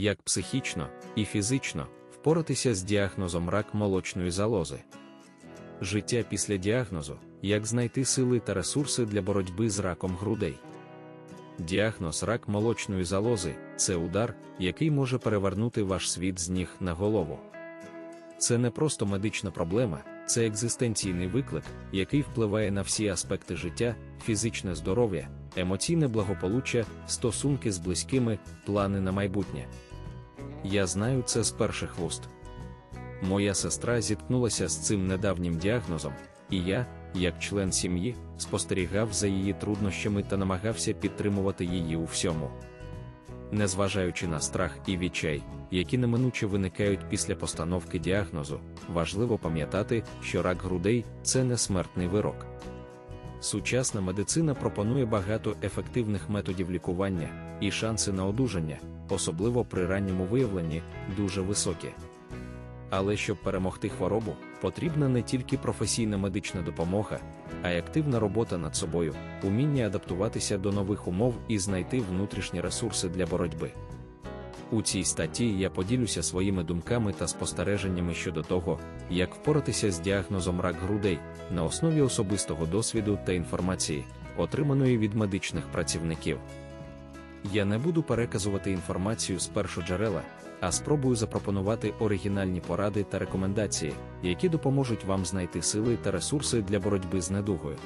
як психічно і фізично впоратися з діагнозом рак молочної залози. Життя після діагнозу, як знайти сили та ресурси для боротьби з раком грудей. Діагноз рак молочної залози це удар, який може перевернути ваш світ з ніг на голову. Це не просто медична проблема, це екзистенційний виклик, який впливає на всі аспекти життя, фізичне здоров'я, емоційне благополуччя, стосунки з близькими, плани на майбутнє. Я знаю це з перших вуст. Моя сестра зіткнулася з цим недавнім діагнозом, і я, як член сім'ї, спостерігав за її труднощами та намагався підтримувати її у всьому. Незважаючи на страх і відчай, які неминуче виникають після постановки діагнозу, важливо пам'ятати, що рак грудей це не смертний вирок. Сучасна медицина пропонує багато ефективних методів лікування, і шанси на одужання, особливо при ранньому виявленні, дуже високі. Але щоб перемогти хворобу, потрібна не тільки професійна медична допомога, а й активна робота над собою, уміння адаптуватися до нових умов і знайти внутрішні ресурси для боротьби. У цій статті я поділюся своїми думками та спостереженнями щодо того, як впоратися з діагнозом рак грудей на основі особистого досвіду та інформації, отриманої від медичних працівників. Я не буду переказувати інформацію з першоджерела, а спробую запропонувати оригінальні поради та рекомендації, які допоможуть вам знайти сили та ресурси для боротьби з недугою.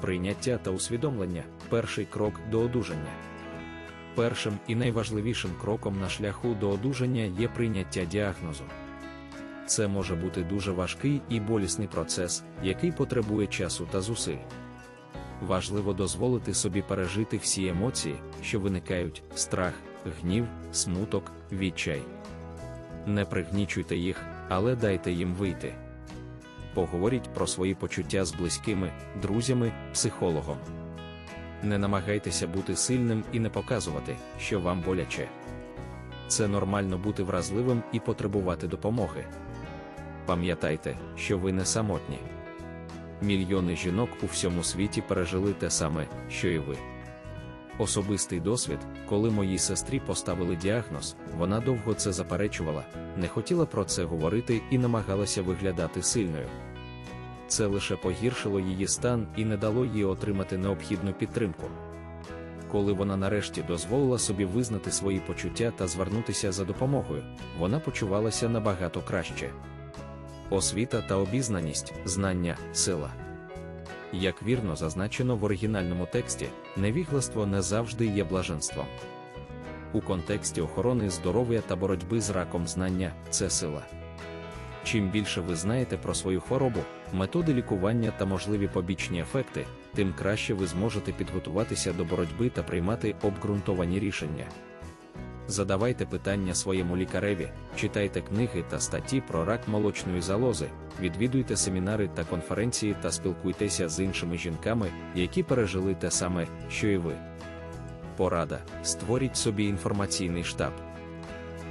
Прийняття та усвідомлення перший крок до одужання. Першим і найважливішим кроком на шляху до одужання є прийняття діагнозу. Це може бути дуже важкий і болісний процес, який потребує часу та зусиль. Важливо дозволити собі пережити всі емоції, що виникають: страх, гнів, смуток, відчай. Не пригнічуйте їх, але дайте їм вийти. Поговоріть про свої почуття з близькими, друзями, психологом. Не намагайтеся бути сильним і не показувати, що вам боляче. Це нормально бути вразливим і потребувати допомоги. Пам'ятайте, що ви не самотні. Мільйони жінок у всьому світі пережили те саме, що і ви. Особистий досвід, коли моїй сестрі поставили діагноз, вона довго це заперечувала, не хотіла про це говорити і намагалася виглядати сильною. Це лише погіршило її стан і не дало їй отримати необхідну підтримку. Коли вона нарешті дозволила собі визнати свої почуття та звернутися за допомогою, вона почувалася набагато краще. Освіта та обізнаність, знання, сила. Як вірно зазначено в оригінальному тексті, невігластво не завжди є блаженством. У контексті охорони здоров'я та боротьби з раком знання це сила. Чим більше ви знаєте про свою хворобу, методи лікування та можливі побічні ефекти, тим краще ви зможете підготуватися до боротьби та приймати обґрунтовані рішення. Задавайте питання своєму лікареві, читайте книги та статті про рак молочної залози, відвідуйте семінари та конференції та спілкуйтеся з іншими жінками, які пережили те саме, що і ви. Порада: створіть собі інформаційний штаб.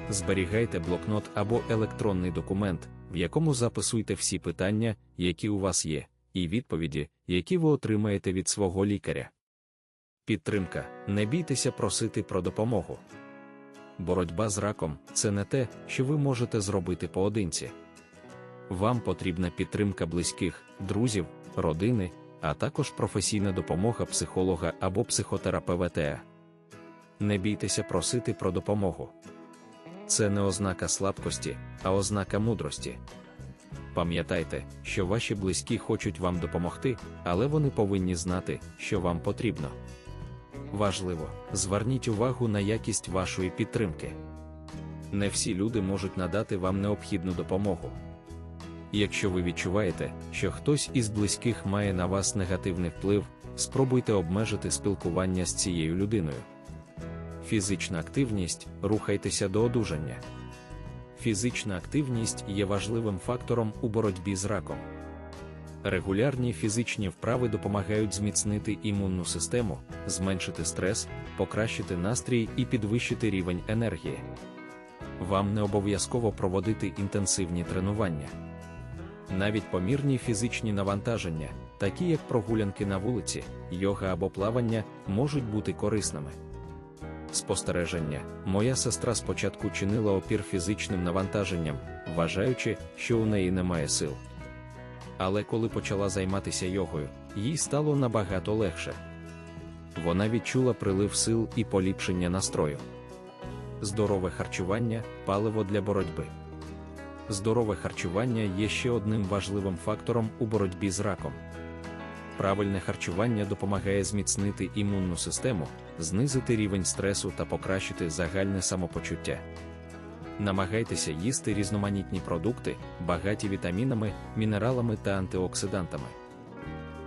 Зберігайте блокнот або електронний документ, в якому записуйте всі питання, які у вас є, і відповіді, які ви отримаєте від свого лікаря. Підтримка: не бійтеся просити про допомогу. Боротьба з раком це не те, що ви можете зробити поодинці. Вам потрібна підтримка близьких, друзів, родини, а також професійна допомога психолога або психотерапевта. Не бійтеся просити про допомогу. Це не ознака слабкості, а ознака мудрості. Пам'ятайте, що ваші близькі хочуть вам допомогти, але вони повинні знати, що вам потрібно. Важливо, зверніть увагу на якість вашої підтримки. Не всі люди можуть надати вам необхідну допомогу. Якщо ви відчуваєте, що хтось із близьких має на вас негативний вплив, спробуйте обмежити спілкування з цією людиною. Фізична активність рухайтеся до одужання. Фізична активність є важливим фактором у боротьбі з раком. Регулярні фізичні вправи допомагають зміцнити імунну систему, зменшити стрес, покращити настрій і підвищити рівень енергії. Вам не обов'язково проводити інтенсивні тренування. Навіть помірні фізичні навантаження, такі як прогулянки на вулиці, йога або плавання, можуть бути корисними. Спостереження, моя сестра спочатку чинила опір фізичним навантаженням, вважаючи, що у неї немає сил. Але коли почала займатися йогою, їй стало набагато легше. Вона відчула прилив сил і поліпшення настрою. Здорове харчування паливо для боротьби. Здорове харчування є ще одним важливим фактором у боротьбі з раком. Правильне харчування допомагає зміцнити імунну систему, знизити рівень стресу та покращити загальне самопочуття. Намагайтеся їсти різноманітні продукти, багаті вітамінами, мінералами та антиоксидантами.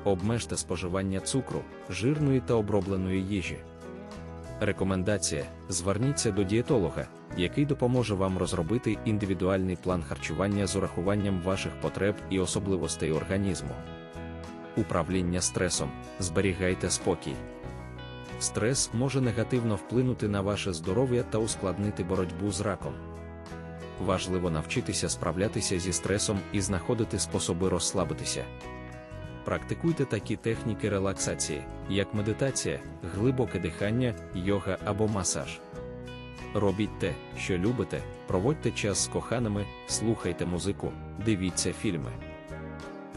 Обмежте споживання цукру, жирної та обробленої їжі. Рекомендація: зверніться до дієтолога, який допоможе вам розробити індивідуальний план харчування з урахуванням ваших потреб і особливостей організму. Управління стресом. Зберігайте спокій. Стрес може негативно вплинути на ваше здоров'я та ускладнити боротьбу з раком. Важливо навчитися справлятися зі стресом і знаходити способи розслабитися. Практикуйте такі техніки релаксації, як медитація, глибоке дихання, йога або масаж. Робіть те, що любите, проводьте час з коханими, слухайте музику, дивіться фільми.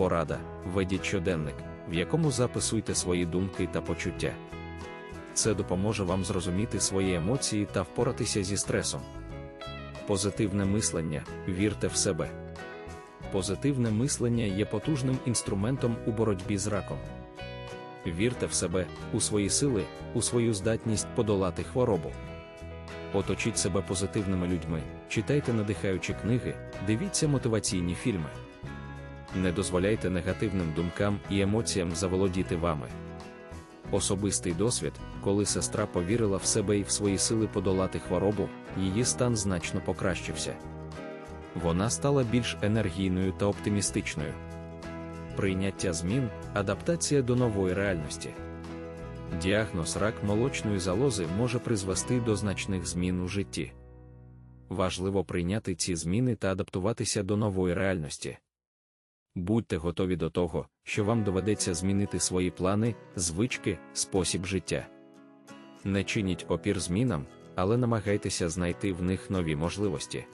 Порада, ведіть щоденник, в якому записуйте свої думки та почуття. Це допоможе вам зрозуміти свої емоції та впоратися зі стресом. Позитивне мислення, вірте в себе. Позитивне мислення є потужним інструментом у боротьбі з раком. Вірте в себе, у свої сили, у свою здатність подолати хворобу. Оточіть себе позитивними людьми, читайте надихаючі книги, дивіться мотиваційні фільми. Не дозволяйте негативним думкам і емоціям заволодіти вами. Особистий досвід, коли сестра повірила в себе і в свої сили подолати хворобу, її стан значно покращився. Вона стала більш енергійною та оптимістичною. Прийняття змін, адаптація до нової реальності. Діагноз рак молочної залози може призвести до значних змін у житті. Важливо прийняти ці зміни та адаптуватися до нової реальності. Будьте готові до того, що вам доведеться змінити свої плани, звички, спосіб життя. Не чиніть опір змінам, але намагайтеся знайти в них нові можливості.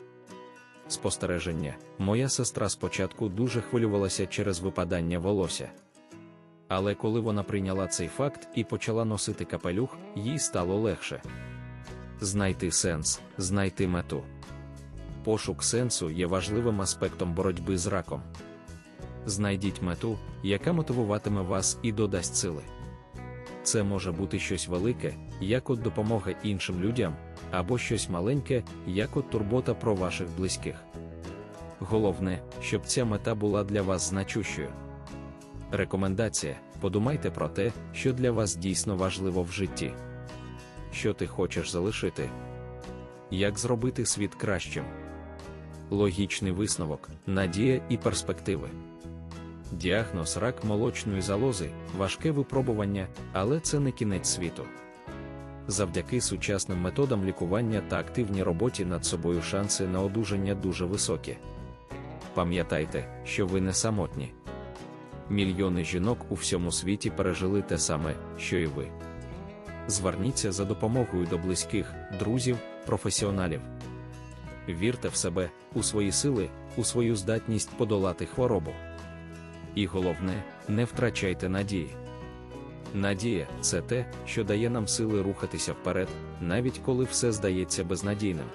Спостереження, моя сестра спочатку дуже хвилювалася через випадання волосся. Але коли вона прийняла цей факт і почала носити капелюх, їй стало легше. Знайти сенс, знайти мету. Пошук сенсу є важливим аспектом боротьби з раком. Знайдіть мету, яка мотивуватиме вас і додасть сили. Це може бути щось велике, як от допомога іншим людям, або щось маленьке, як от турбота про ваших близьких. Головне, щоб ця мета була для вас значущою. Рекомендація: подумайте про те, що для вас дійсно важливо в житті. Що ти хочеш залишити? Як зробити світ кращим? Логічний висновок, надія і перспективи. Діагноз рак молочної залози важке випробування, але це не кінець світу. Завдяки сучасним методам лікування та активній роботі над собою шанси на одужання дуже високі. Пам'ятайте, що ви не самотні. Мільйони жінок у всьому світі пережили те саме, що і ви. Зверніться за допомогою до близьких, друзів, професіоналів. Вірте в себе, у свої сили, у свою здатність подолати хворобу. І головне, не втрачайте надії. Надія це те, що дає нам сили рухатися вперед, навіть коли все здається безнадійним.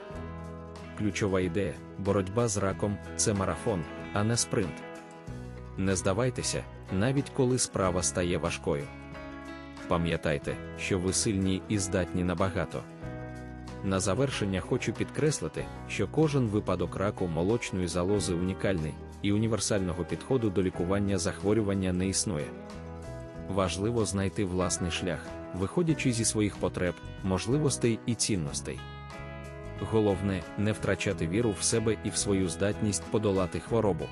Ключова ідея боротьба з раком це марафон, а не спринт. Не здавайтеся, навіть коли справа стає важкою. Пам'ятайте, що ви сильні і здатні набагато. На завершення хочу підкреслити, що кожен випадок раку молочної залози унікальний, і універсального підходу до лікування захворювання не існує. Важливо знайти власний шлях, виходячи зі своїх потреб, можливостей і цінностей. Головне не втрачати віру в себе і в свою здатність подолати хворобу.